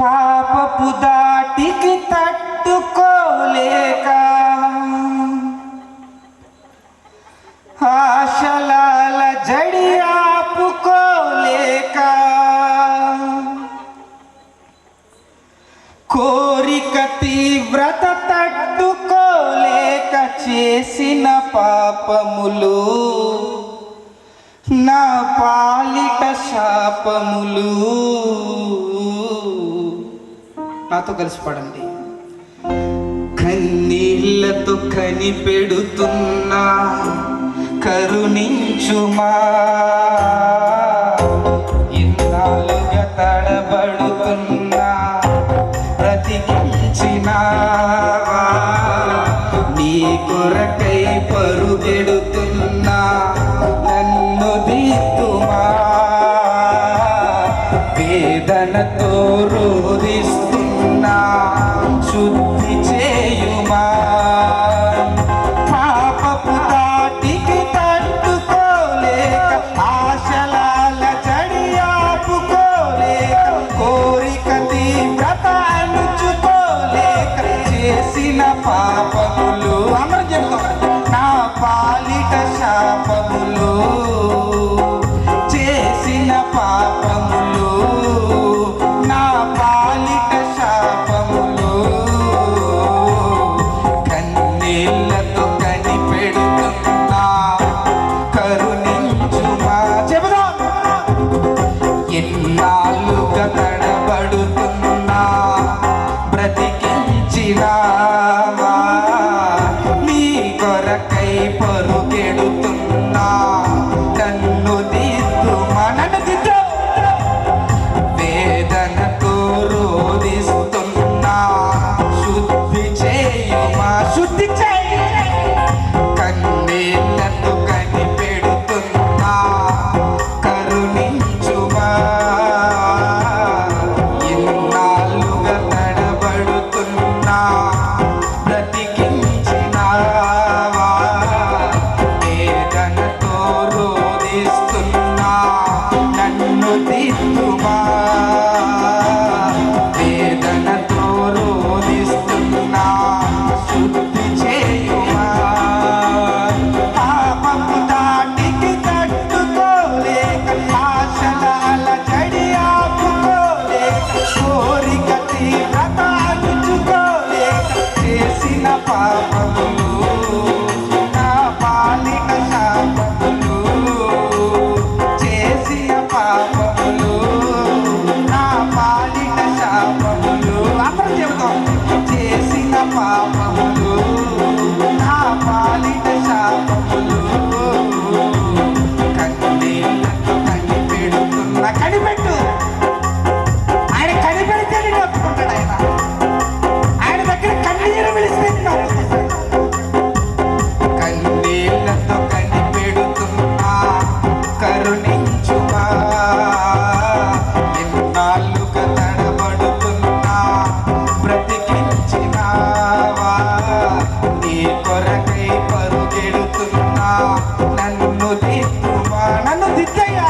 పాపపు దాటికి తట్టుకోలేక ఆశలాల జడి ఆపుకోలేక కోరిక తీవ్రత తట్టుకోలేక చేసిన పాపములు నా పాలిట శాపములు. నాతో కలిసి పడండి. కన్నీళ్ళతో కనిపెడుతున్నా కరుణించుమా. ఇన్నాళ్ళుగా తడబడుతున్నా బ్రతికించినా నీ కొరకై పరుగెడుతున్నా నన్ను దీతుమా వేదనతో రోధిస్తున్నా శుద్ధి చేయుమా? papa. சித்தையா?